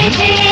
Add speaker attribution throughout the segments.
Speaker 1: Thank you.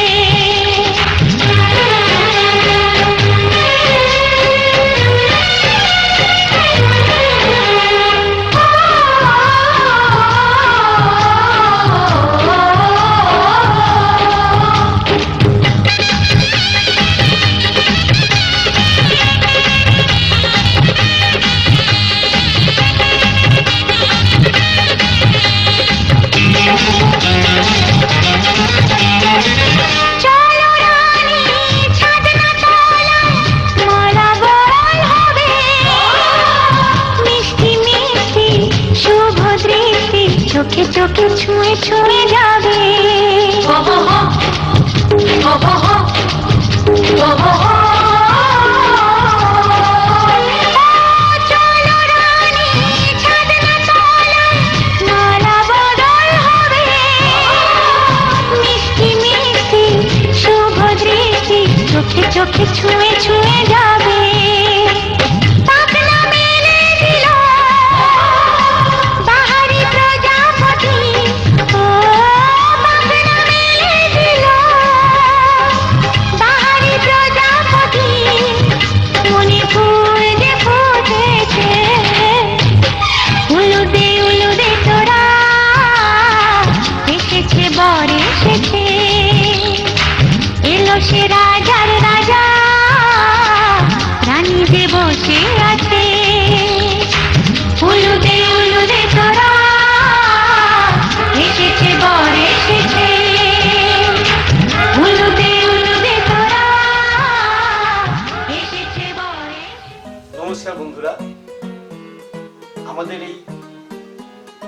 Speaker 1: চোখে চোখে ছুঁয়ে ছুঁয়ে যাবে Oh,
Speaker 2: oh, oh. আমাদের এই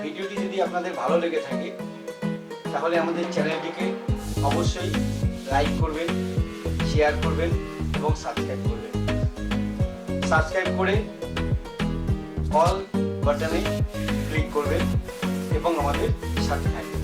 Speaker 2: ভিডিওটি যদি আপনাদের ভালো লেগে থাকে, তাহলে আমাদের চ্যানেলটিকে অবশ্যই লাইক করবেন, শেয়ার করবেন এবং সাবস্ক্রাইব করবেন। সাবস্ক্রাইব করে অল বাটনে ক্লিক করবেন এবং আমাদের সাথে থাকবেন।